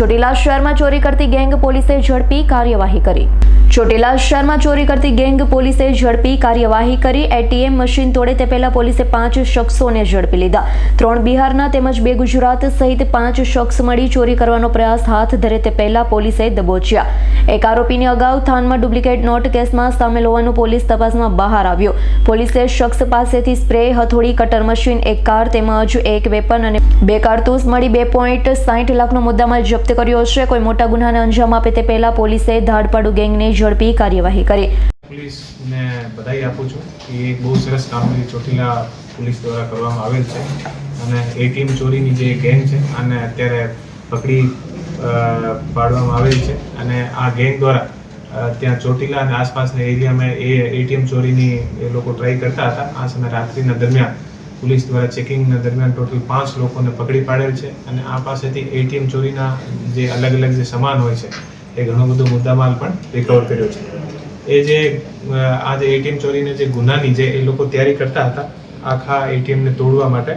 ચોટીલા શહેરમાં ચોરી કરતી ગેંગ પોલીસે ઝડપી કાર્યવાહી કરી. ચોટીલા શહેરમાં ચોરી કરતી ગેંગ પોલીસે ઝડપી કાર્યવાહી કરી. એટીએમ મશીન તોડે તે પહેલા પોલીસે પાંચ શખ્સોને ઝડપી લીધા. ત્રણ બિહારના તેમજ બે ગુજરાત સહિત પાંચ શખ્સ મળી ચોરી કરવાનો પ્રયાસ હાથ ધરે તે પહેલા પોલીસે દબોચ્યા. એક આરોપીને અગાઉ થાનમાં ડુપ્લિકેટ નોટ કેસમાં સામેલ હોવાનું પોલીસ તપાસમાં બહાર આવ્યો. પોલીસે શખ્સ પાસેથી સ્પ્રે, હથોડી, કટર મશીન, એક કાર તેમજ એક વેપન અને બે કારતૂસ મળી બે પોઈન્ટ સાઠ લાખનો મુદ્દામાં જપ્ત કર્યો છે. કોઈ મોટા ગુનાને અંજામ આપે તે પહેલા પોલીસે ધાડપાડુ ગેંગને ઝડપી કાર્યવાહી કરી. પોલીસને બધાઈ આપું છું કે એક બહુ સરસ કામગીરી ચોટીલા પોલીસ દ્વારા કરવામાં આવેલ છે અને એટીએમ ચોરીની જે ગેંગ છે અને અત્યારે પકડી પાડવામાં આવેલ છે અને આ ગેંગ દ્વારા ત્યાં ચોટીલા અને આસપાસના એરિયામાં એ એટીએમ ચોરીની એ લોકો ટ્રાય કરતા હતા. આ સમય રાત્રિના દરમિયાન પોલીસ દ્વારા ચેકિંગના દરમિયાન ટોટલ પાંચ લોકોને પકડી પાડેલ છે અને આ પાસેથી એટીએમ ચોરીના જે અલગ અલગ જે સામાન હોય છે, એ ઘણો બધો મુદ્દામાલ પણ રિકવર કર્યો છે. એ જે આ જે એટીએમ ચોરીને જે ગુનાની જે એ લોકો તૈયારી કરતા હતા, આખા એટીએમને તોડવા માટે,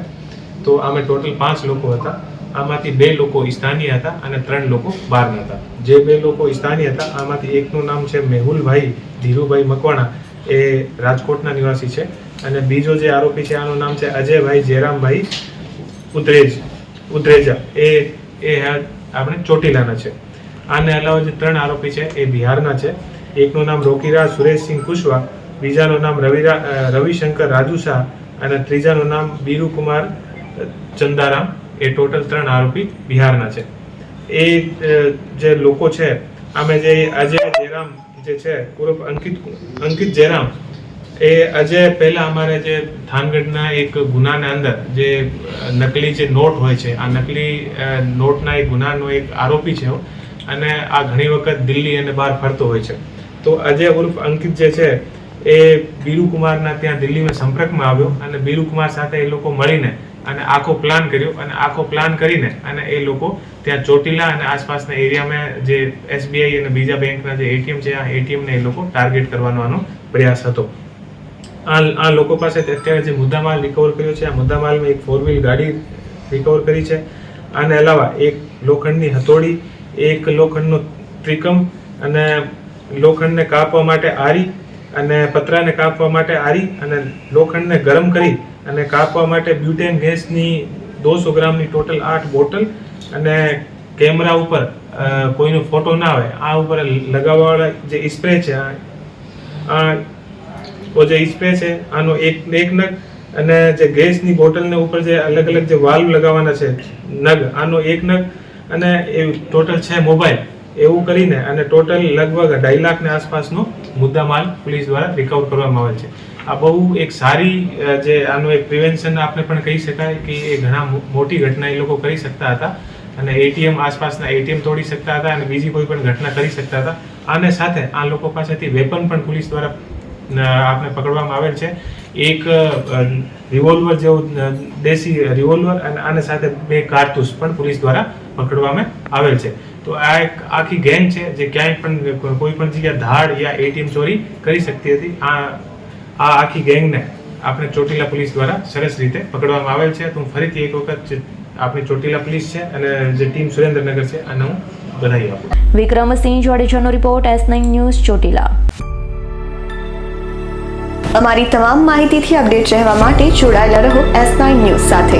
તો આમે ટોટલ પાંચ લોકો હતા. આમાંથી બે લોકો સ્થાનીય હતા અને ત્રણ લોકો બહારના હતા. જે બે લોકો સ્થાનીય હતા, આમાંથી એકનું નામ છે મેહુલભાઈ ધીરુભાઈ મકવાણા એ રાજકોટના નિવાસી છે. અને બીજો જે આરોપી છે, આનું નામ છે અજયભાઈ જયરામભાઈ ઉદ્રેજ. ઉદ્રેજા એ એ આપણે ચોટીલાના છે. આને અલાવા જે ત્રણ આરોપી છે, એ બિહારના છે. એકનું નામ રોકીરા સુરેશસિંહ કુશવા, બીજાનું નામ રવિરા રવિશંકર રાજુ શાહ અને ત્રીજાનું નામ બીરુકુમાર ચંદારામ. એ ટોટલ ત્રણ આરોપી બિહારના છે. એ જે લોકો છે, આમે જે અજય જયરામ જે છે ઉર્ફ અંકિત અંકિત જયરામ, એ આજે પહેલા અમારે જે થાનગઢના એક ગુનાના અંદર જે નકલી જે નોટ હોય છે, આ નકલી નોટના એક ગુનાનો એક આરોપી છે અને આ ઘણી વખત દિલ્હી અને બહાર ફરતો હોય છે. તો અજય ઉર્ફ અંકિત જે છે, એ બીરુકુમારના ત્યાં દિલ્હીમાં સંપર્કમાં આવ્યો અને બીરુકુમાર સાથે એ લોકો મળીને અને આખો પ્લાન કર્યો અને આખો પ્લાન કરીને અને એ લોકો ત્યાં ચોટીલા અને આસપાસના એરિયામાં જે એસબીઆઈ અને બીજા બેંકના જે એટીએમ છે, આ એટીએમને એ લોકો ટાર્ગેટ કરવાનો પ્રયાસ હતો. આ આ લોકો પાસે અત્યારે જે મુદ્દામાલ રિકવર કર્યો છે, આ મુદ્દામાલમાં એક ફોર વ્હીલ ગાડી રિકવર કરી છે. આને અલાવા એક લોખંડની હથોડી, એક લોખંડનો ત્રિકમ અને લોખંડને કાપવા માટે આરી અને પતરાને કાપવા માટે આરી અને લોખંડને ગરમ કરી અને કાપવા માટે બ્યુટેન ગેસની દોસો ગ્રામની ટોટલ આઠ બોટલ અને કેમેરા ઉપર કોઈનો ફોટો ના આવે, આ ઉપર લગાવવાવાળા જે સ્પ્રે છે, આ જે સ્પ્રે છે, આનો એક એક નગ અને જે ગેસની બોટલને ઉપર જે અલગ અલગ જે વાલ્વ લગાવવાના છે, નગ, આનો એક નગ અને એ ટોટલ છે મોબાઈલ એવું કરીને અને ટોટલ લગભગ અઢાઈ લાખની આસપાસનો મુદ્દામાલ પોલીસ દ્વારા રિકવર કરવામાં આવે છે. આ બહુ એક સારી જે આનું એક પ્રિવેન્શન આપણે પણ કહી શકાય કે એ ઘણા મોટી ઘટના એ લોકો કરી શકતા હતા. અને એટીએમ આસપાસના એટીએમ તોડી શકતા હતા અને બીજી કોઈ પણ ઘટના કરી શકતા હતા. અને સાથે આ લોકો પાસેથી વેપન પણ પોલીસ દ્વારા આપને પકડવામાં આવેલ છે. એક રિવોલ્વર જેવું દેશી રિવોલ્વર અને આને સાથે બે કારતૂસ પણ પોલીસ દ્વારા પકડવામાં આવેલ છે. તો આ એક આખી ગેંગ છે જે ક્યાંય પણ કોઈ પણ જગ્યાએ ધાડ યા એટીએમ ચોરી કરી શકતી હતી. આ આ આખી ગેંગને આપણે ચોટીલા પોલીસ દ્વારા સરસ રીતે પકડવામાં આવેલ છે. તો હું ફરીથી એક વખત આપણી ચોટીલા પોલીસ છે અને જે ટીમ સુરેન્દ્રનગર છે આને હું બધાઈ આપું. Vikramsinh જાડેજાનો report S nine news Chotila. અમારી તમામ માહિતીથી અપડેટ રહેવા માટે જોડાયેલા રહો એસ નાઇન ન્યૂઝ સાથે.